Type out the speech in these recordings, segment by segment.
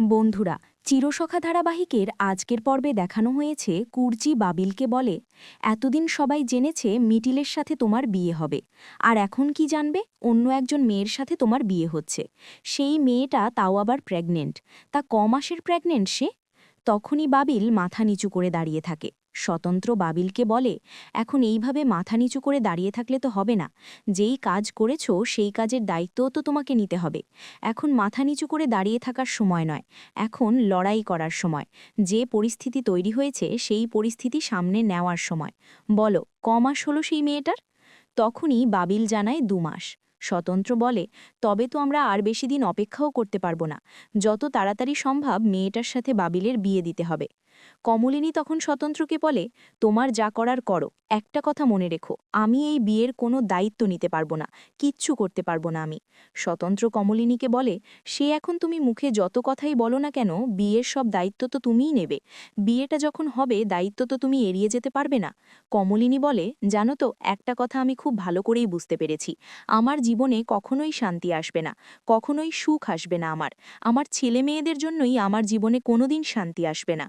বন্ধুরা, চিরসখা ধারাবাহিকের আজকের পর্বে দেখানো হয়েছে কুর্জি বাবিলকে বলে। এতদিন সবাই জেনেছে মিটিলের সাথে তোমার বিয়ে হবে। আর এখন কি জানবে? অন্য একজন মেয়ের সাথে তোমার বিয়ে হচ্ছে। সেই মেয়েটা তাও আবার প্রেগনেন্ট। তা ক মাসের প্রেগনেন্ট সে? তখনই বাবিল মাথা নিচু করে দাঁড়িয়ে থাকে। স্বতন্ত্র বাবিলকে বলে, এখন এইভাবে মাথা নিচু করে দাঁড়িয়ে থাকলে তো হবে না। যেই কাজ করেছ, সেই কাজের দায়িত্বও তো তোমাকে নিতে হবে। এখন মাথা নিচু করে দাঁড়িয়ে থাকার সময় নয়। এখন লড়াই করার সময়। যে পরিস্থিতি তৈরি হয়েছে, সেই পরিস্থিতি সামনে নেওয়ার সময়। বলো, ক মাস হলো সেই মেয়েটার? তখনই বাবিল জানায় দু মাস। স্বতন্ত্র বলে, তবে তো আমরা আর বেশি দিন অপেক্ষাও করতে পারব না। যত তাড়াতাড়ি সম্ভব মেয়েটার সাথে বাবিলের বিয়ে দিতে হবে। কমলিনী তখন স্বতন্ত্রকে বলে, তোমার যা করার করো। একটা কথা মনে রেখো, আমি এই বিয়ের কোনো দায়িত্ব নিতে পারব না, কিচ্ছু করতে পারব না আমি। স্বতন্ত্র কমলিনীকে বলে, সে এখন তুমি মুখে যত কথাই বলো না কেন, বিয়ের সব দায়িত্ব তো তুমিই নেবে। বিয়েটা যখন হবে, দায়িত্ব তো তুমি এড়িয়ে যেতে পারবে না। কমলিনী বলে, জানো তো, একটা কথা আমি খুব ভালো করেই বুঝতে পেরেছি। আমার জীবনে কখনোই শান্তি আসবে না, কখনোই সুখ আসবে না আমার। আমার ছেলে মেয়েদের জন্যই আমার জীবনে কোনোদিন শান্তি আসবে না।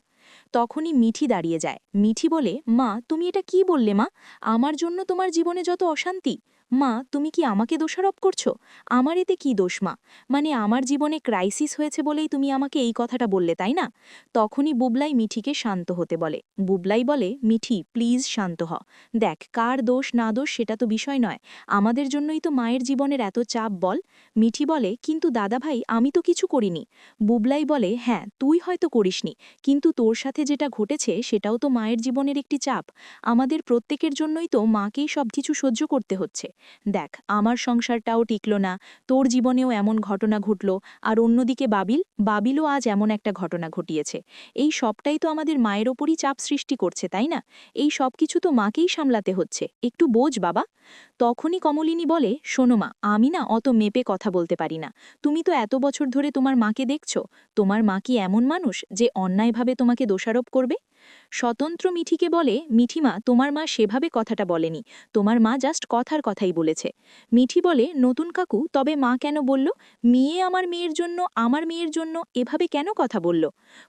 তখনই মিঠি দাঁড়িয়ে যায়। মিঠি বলে, মা, তুমি এটা কি বললে মা? আমার জন্য তোমার জীবনে যত অশান্তি মা, তুমি কি আমাকে দোষারোপ করছ? আমার এতে কি দোষ মা? মানে আমার জীবনে ক্রাইসিস হয়েছে বলেই তুমি আমাকে এই কথাটা বললে, তাই না? তখনই বুবলাই মিঠিকে শান্ত হতে বলে। বুবলাই বলে, মিঠি প্লিজ শান্ত হ। দেখ, কার দোষ না দোষ সেটা তো বিষয় নয়। আমাদের জন্যই তো মায়ের জীবনের এত চাপ বল। মিঠি বলে, কিন্তু দাদা ভাই, আমি তো কিছু করিনি। বুবলাই বলে হ্যাঁ তুই হয়তো করিসনি, কিন্তু তোর সাথে যেটা ঘটেছে সেটাও তো মায়ের জীবনের একটি চাপ। আমাদের প্রত্যেকের জন্যই তো মাকেই সব কিছু সহ্য করতে হচ্ছে। দেখ, আমার সংসারটাও টিকল না, তোর জীবনেও এমন ঘটনা ঘটল, আর অন্যদিকে বাবিল, বাবিলও আজ এমন একটা ঘটনা ঘটিয়েছে। এই সবটাই তো আমাদের মায়ের ওপরই চাপ সৃষ্টি করছে, তাই না? এই সব কিছু তো মাকেই সামলাতে হচ্ছে। একটু বোঝ, বাবা। তখনই কমলিনী বলে, শোনো মা, আমি না অত মেপে কথা বলতে পারি না। তুমি তো এত বছর ধরে তোমার মাকে দেখছ। তোমার মা কি এমন মানুষ যে অন্যায়ভাবে তোমাকে দোষারোপ করবে? স্বতন্ত্র মিঠিকে বলে, মিঠিমা, তোমার মা সেভাবে কথাটা বলেনি। তোমার মা জাস্ট কথার কথাই বলেছে। মিঠি বলে, নতুন কাকু, তবে মা কেন বলল? মেয়ে আমার মেয়ের জন্য, আমার মেয়ের জন্য এভাবে কেন কথা বলল?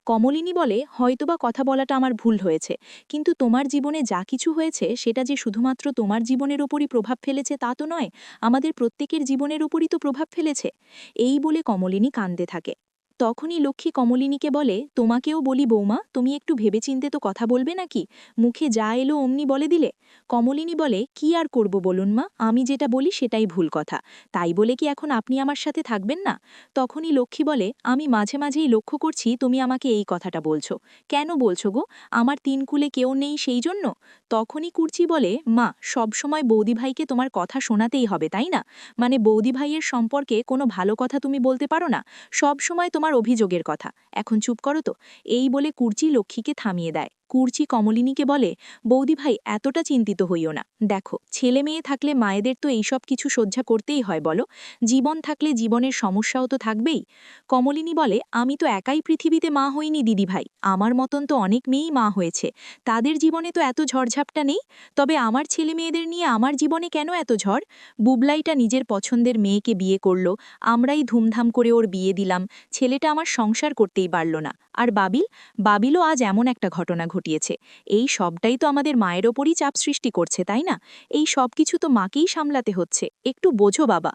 কমলিনী বলে, হয়তোবা কথা বলাটা আমার ভুল হয়েছে, কিন্তু তোমার জীবনে যা কিছু হয়েছে, সেটা যে শুধুমাত্র তোমার জীবনের ওপরই প্রভাব ফেলেছে তা তো নয়, আমাদের প্রত্যেকের জীবনের ওপরই তো প্রভাব ফেলেছে। এই বলে কমলিনী কান্দে থাকে। তখনই লক্ষ্মী কমলিনীকে বলে, তোমাকেও বলি বৌমা, তুমি একটু ভেবেচিন্তে তো কথা বলবে নাকি? মুখে যা এলো অমনি বলে দিলে? কমলিনী বলে, কি আর করব বলুন মা, আমি যেটা বলি সেটাই ভুল কথা। তাই বলে কি এখন আপনি আমার সাথে থাকবেন না? তখনই লক্ষ্মী বলে, আমি মাঝে মাঝেই লক্ষ্য করছি তুমি আমাকে এই কথাটা বলছো। কেন বলছো গো? আমার তিন কুলে কেউ নেই সেই জন্য? তখনই কুর্চি বলে, মা সবসময় বৌদি ভাইকে তোমার কথা শোনাতেই হবে, তাই না? মানে বৌদি ভাইয়ের সম্পর্কে কোনো ভালো কথা তুমি বলতে পারো না? সব সময় তোমার অভিযোগের কথা। এখন চুপ করো তো। এই বলে কুর্চি লক্ষ্মীকে থামিয়ে দেয়। কুর্চি কমলিনীকে বলে, বৌদি ভাই, এতটা চিন্তিত হইও না। দেখো, ছেলে মেয়ে থাকলে মায়েদের তো এইসব কিছু সহ্যা করতেই হয়, বলো। জীবন থাকলে জীবনের সমস্যাও তো থাকবেই। কমলিনী বলে, আমি তো একাই পৃথিবীতে মা হইনি, দিদি ভাই। আমার মতন তো অনেক মেয়েই মা হয়েছে। তাদের জীবনে তো এত ঝড়ঝাপটা নেই। তবে আমার ছেলে মেয়েদের নিয়ে আমার জীবনে কেন এত ঝড়? বুবলাইটা নিজের পছন্দের মেয়েকে বিয়ে করল। আমরাই ধুমধাম করে ওর বিয়ে দিলাম। ছেলেটা আমার সংসার করতেই পারল না। আর বাবিল? বাবিলও আজ এমন একটা ঘটনা ঘটিয়েছে। এই সবটাই তো আমাদের মায়ের ওপরই চাপ সৃষ্টি করছে, তাই না? এই সব কিছু তো মাকেই সামলাতে হচ্ছে। একটু বোঝো বাবা।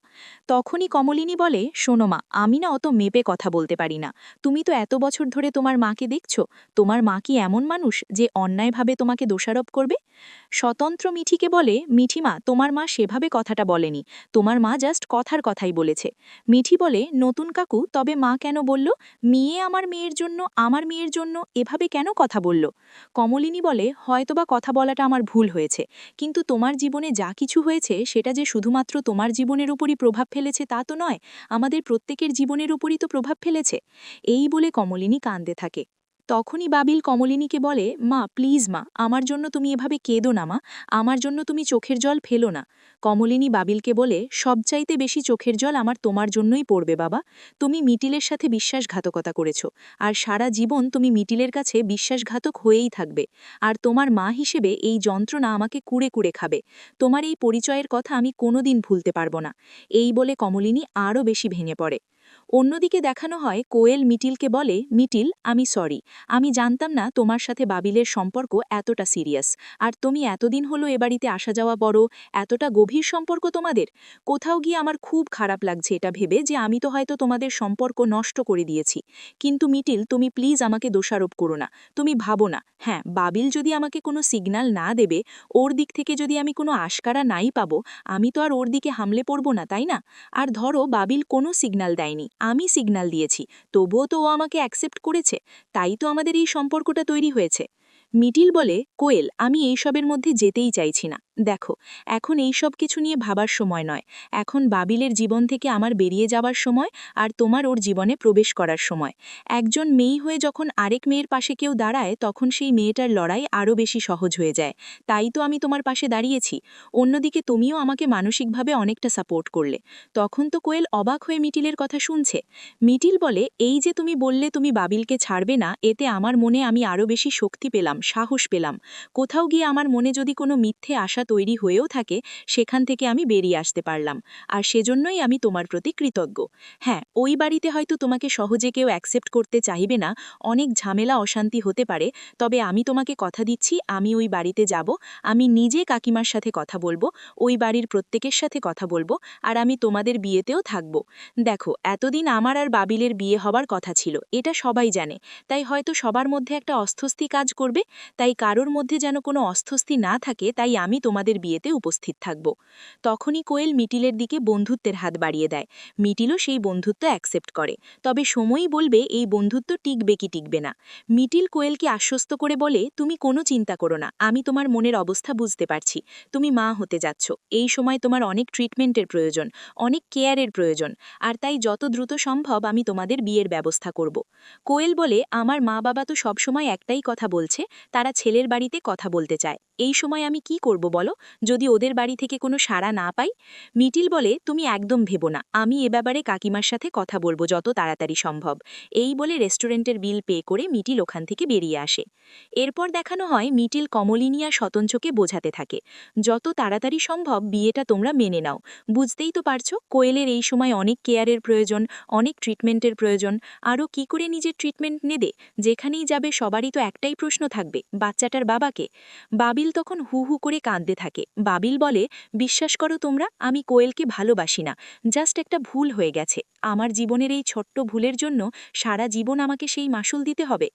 তখনই কমলিনী বলে, শোনো মা, আমি না অত মেপে কথা বলতে পারি না। তুমি তো এত বছর ধরে তোমার মাকে দেখছ। তোমার মা কি এমন মানুষ যে অন্যায়ভাবে তোমাকে দোষারোপ করবে? স্বতন্ত্র মিঠিকে বলে মিঠিমা তোমার মা সেভাবে কথাটা বলেনি। তোমার মা জাস্ট কথার কথাই বলেছে। মিঠি বলে, নতুন কাকু, তবে মা কেন বলল? মেয়ে আমার মেয়ের জন্য, আমার মেয়ের জন্য এভাবে কেন কথা বলল? কমলিনী বলে, হয়তোবা কথা বলাটা আমার ভুল হয়েছে। কিন্তু তোমার জীবনে যা কিছু হয়েছে, সেটা যে শুধুমাত্র তোমার জীবনের উপরই প্রভাব ফেলেছে তা তো নয়, আমাদের প্রত্যেকের জীবনের উপরই তো প্রভাব ফেলেছে। এই বলে কমলিনী কান্দে থাকে। তখনই বাবিল কমলিনীকে বলে, মা প্লিজ মা, আমার জন্য তুমি এভাবে কেঁদো না মা, আমার জন্য তুমি চোখের জল ফেলো না। কমলিনী বাবিলকে বলে, সবচাইতে বেশি চোখের জল আমার তোমার জন্যই পড়বে বাবা। তুমি মিটিলের সাথে বিশ্বাসঘাতকতা করেছ, আর সারা জীবন তুমি মিটিলের কাছে বিশ্বাসঘাতক হয়েই থাকবে। আর তোমার মা হিসেবে এই যন্ত্রণা আমাকে কুড়ে কুড়ে খাবে। তোমার এই পরিচয়ের কথা আমি কোনোদিন ভুলতে পারব না। এই বলে কমলিনী আরও বেশি ভেঙে পড়ে। অন্যদিকে দেখানো হয়, কোয়েল মিটিলকে বলে, মিটিল, আমি সরি। আমি জানতাম না তোমার সাথে বাবিলের সম্পর্ক এতটা সিরিয়াস। আর তুমি এতদিন হলো এ বাড়িতে আসা যাওয়া বড়, এতটা গভীর সম্পর্ক তোমাদের? কোথাও গিয়ে আমার খুব খারাপ লাগছে এটা ভেবে যে আমি তো হয়তো তোমাদের সম্পর্ক নষ্ট করে দিয়েছি। কিন্তু মিটিল, তুমি প্লিজ আমাকে দোষারোপ করো না। তুমি ভাবো না। হ্যাঁ বাবিল যদি আমাকে কোনো সিগনাল না দেবে, ওর দিক থেকে যদি আমি কোনো আশকারা নাই পাবো, আমি তো আর ওর দিকে হামলে পড়ব না, তাই না? আর ধরো, বাবিল কোনো সিগনাল দেয়নি। আমি সিগনাল দিয়েছি, তবুও তো ও আমাকে অ্যাকসেপ্ট করেছে, তাই তো আমাদের এই সম্পর্কটা তৈরি হয়েছে। মিটিল বলে, কোয়েল, আমি এইসবের মধ্যে যেতেই চাইছি না। দেখো, এখন এই সব কিছু নিয়ে ভাবার সময় নয়। এখন বাবিলের জীবন থেকে আমার বেরিয়ে যাওয়ার সময় আর তোমার ওর জীবনে প্রবেশ করার সময়। একজন মেয়ে হয়ে যখন আরেক মেয়ের পাশে কেউ দাঁড়ায়, তখন সেই মেয়েটার লড়াই আরও বেশি সহজ হয়ে যায়। তাই তো আমি তোমার পাশে দাঁড়িয়েছি। অন্যদিকে তুমিও আমাকে মানসিকভাবে অনেকটা সাপোর্ট করলে। তখন তো কোয়েল অবাক হয়ে মিটিলের কথা শুনছে। মিটিল বলে, এই যে তুমি বললে তুমি বাবিলকে ছাড়বে না, এতে আমার মনে আমি আরও বেশি শক্তি পেলাম, সাহস পেলাম। কোথাও গিয়ে আমার মনে যদি কোনো মিথ্যে আশা তৈরি হয়েও থাকে, সেখান থেকে আমি বেরিয়ে আসতে পারলাম। আর সেজন্যই আমি তোমার প্রতি কৃতজ্ঞ। হ্যাঁ ওই বাড়িতে হয়তো তোমাকে সহজে কেউ অ্যাকসেপ্ট করতে চাইবে না, অনেক ঝামেলা, অশান্তি হতে পারে, তবে আমি তোমাকে কথা দিচ্ছি, আমি ওই বাড়িতে যাব, আমি নিজে কাকিমার সাথে কথা বলব, ওই বাড়ির প্রত্যেকের সাথে কথা বলব, আর আমি তোমাদের বিয়েতেও থাকব। দেখো, এতদিন আমার আর বাবিলের বিয়ে হবার কথা ছিল, এটা সবাই জানে। তাই হয়তো সবার মধ্যে একটা অস্বস্তি কাজ করবে, তাই কারোর মধ্যে যেন কোনো অস্বস্তি না থাকে, তাই আমি তোমাদের বিয়েতে উপস্থিত থাকব। তখনই কোয়েল মিটিলের দিকে বন্ধুত্বের হাত বাড়িয়ে দেয়। মিটিলও সেই বন্ধুত্ব অ্যাকসেপ্ট করে। তবে সময়ই বলবে এই বন্ধুত্ব টিকবে কি টিকবে না। মিটিল কোয়েলকে আশ্বস্ত করে বলে, তুমি কোনো চিন্তা করো না। আমি তোমার মনের অবস্থা বুঝতে পারছি। তুমি মা হতে যাচ্ছ। এই সময় তোমার অনেক ট্রিটমেন্টের প্রয়োজন, অনেক কেয়ারের প্রয়োজন। আর তাই যত দ্রুত সম্ভব আমি তোমাদের বিয়ের ব্যবস্থা করব। কোয়েল বলে, আমার মা বাবা তো সবসময় একটাই কথা বলছে। তারা ছেলের বাড়িতে কথা বলতে চায়। এই সময় আমি কি করব বলো? যদি ওদের বাড়ি থেকে কোনো সাড়া না পাই? মিটিল বলে, তুমি একদম ভেবো না। আমি এ ব্যাপারে কাকিমার সাথে কথা বলব যত তাড়াতাড়ি সম্ভব। এই বলে রেস্টুরেন্টের বিল পে করে মিটিল ওখান থেকে বেরিয়ে আসে। এরপর দেখানো হয়, মিটিল কমলিনিয়া শতঞ্চকে বোঝাতে থাকে। যত তাড়াতাড়ি সম্ভব, বিয়েটা তোমরা মেনে নাও। বুঝতেই তো পারছ, কোয়েলের এই সময় অনেক কেয়ারের প্রয়োজন, অনেক ট্রিটমেন্টের প্রয়োজন। আরও কি করে নিজের ট্রিটমেন্ট নেবে? যেখানেই যাবে সবারই তো একটাই প্রশ্ন থাকবে, বাচ্চাটার বাবাকে? বাবিল তখন হু হু করে কাঁদতে থাকে। বাবিল বলে, বিশ্বাস করো তোমরা, আমি কোয়েলকে ভালোবাসি না। জাস্ট একটা ভুল হয়ে গেছে। আমার জীবনের এই ছোট্ট ভুলের জন্য সারা জীবন আমাকে সেই মাসুল দিতে হবে।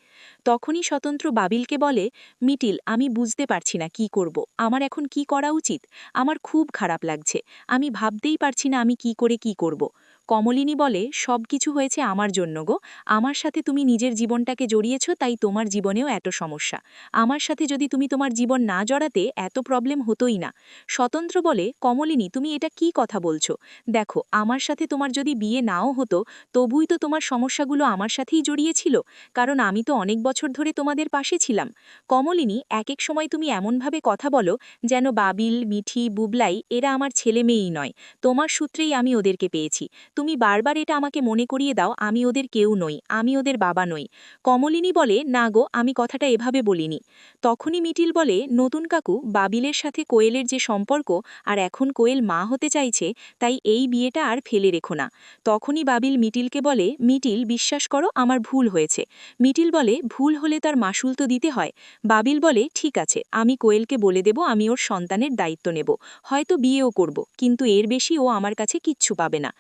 তখনই স্বতন্ত্র বাবিলকে বলে, মিটিল, আমি বুঝতে পারছি না কি করব। আমার এখন কি করা উচিত? আমার খুব খারাপ লাগছে। আমি ভাবতেই পারছি না আমি কি করে কি করব। কমলিনী বলে, সব কিছু হয়েছে আমার জন্য গো। আমার সাথে তুমি নিজের জীবনটাকে জড়িয়েছ, তাই তোমার জীবনেও এত সমস্যা। আমার সাথে যদি তুমি তোমার জীবন না জড়াতে, এত প্রবলেম হতোই না। স্বতন্ত্র বলে, কমলিনী, তুমি এটা কি কথা বলছো? দেখো, আমার সাথে তোমার যদি বিয়ে নাও হতো, তবুই তো তোমার সমস্যাগুলো আমার সাথেই জড়িয়েছিল, কারণ আমি তো অনেক বছর ধরে তোমাদের পাশে ছিলাম। কমলিনী এক এক সময় তুমি এমনভাবে কথা বলো, যেন বাবিল, মিঠি, বুবলাই, এরা আমার ছেলে মেয়েই নয়। তোমার সূত্রেই আমি ওদেরকে পেয়েছি। তুমি বারবার এটা আমাকে মনে করিয়ে দাও, আমি ওদের কেউ নই, আমি ওদের বাবা নই। কমলিনী বলে, না গো, আমি কথাটা এভাবে বলিনি। তখনই মিটিল বলে, নতুন কাকু, বাবিলের সাথে কোয়েলের যে সম্পর্ক, আর এখন কোয়েল মা হতে চাইছে, তাই এই বিয়েটা আর ফেলে রেখো না। তখনই বাবিল মিটিলকে বলে মিটিল বিশ্বাস করো, আমার ভুল হয়েছে। মিটিল বলে, ভুল হলে তার মাসুল তো দিতে হয়। বাবিল বলে, ঠিক আছে, আমি কোয়েলকে বলে দেব, আমি ওর সন্তানের দায়িত্ব নেব, হয়তো বিয়েও করব, কিন্তু এর বেশি ও আমার কাছে কিচ্ছু পাবে না।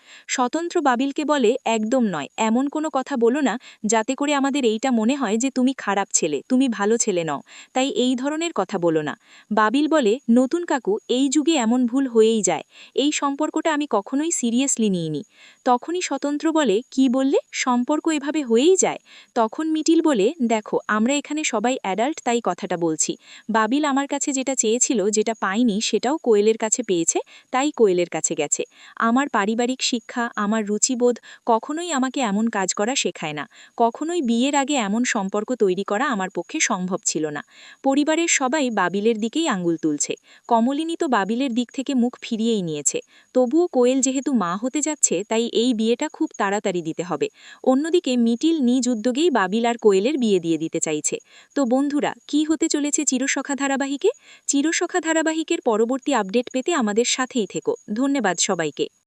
স্বতন্ত্র বাবিলকে বলে, একদম নয়। এমন কোনো কথা বলো না, যাতে করে আমাদের এইটা মনে হয় যে তুমি খারাপ ছেলে, তুমি ভালো ছেলে নও। তাই এই ধরনের কথা বলো না। বাবিল বলে, নতুন কাকু, এই যুগে এমন ভুল হয়েই যায়। এই সম্পর্কটা আমি কখনোই সিরিয়াসলি নিইনি। তখনই স্বতন্ত্র বলে, কি বললে? সম্পর্ক এভাবে হয়েই যায়? তখন মিটিল বলে, দেখো, আমরা এখানে সবাই অ্যাডাল্ট, তাই কথাটা বলছি। বাবিল আমার কাছে যেটা চেয়েছিল, যেটা পাইনি সেটাও কোয়েলের কাছে পেয়েছে, তাই কোয়েলের কাছে গেছে। আমার পারিবারিক শিক্ষা আমার রুচিবোধ কখনোই আমাকে এমন কাজ করা শেখায় না। কখনোই বিয়ের আগে এমন সম্পর্ক তৈরি করা আমার পক্ষে সম্ভব ছিল না। পরিবারের সবাই বাবিলের দিকেই আঙ্গুল তুলছে। কমলিনী তো বাবিলের দিক থেকে মুখ ফিরিয়েই নিয়েছে। তবুও কোয়েল যেহেতু মা হতে যাচ্ছে, তাই এই বিয়েটা খুব তাড়াতাড়ি দিতে হবে। অন্যদিকে মিটিল নিজ উদ্যোগেই বাবিল আর কোয়েলের বিয়ে দিয়ে দিতে চাইছে। তো বন্ধুরা, কি হতে চলেছে চিরসখা ধারাবাহিকে? চিরসখা ধারাবাহিকের পরবর্তী আপডেট পেতে আমাদের সাথেই থেকো। ধন্যবাদ সবাইকে।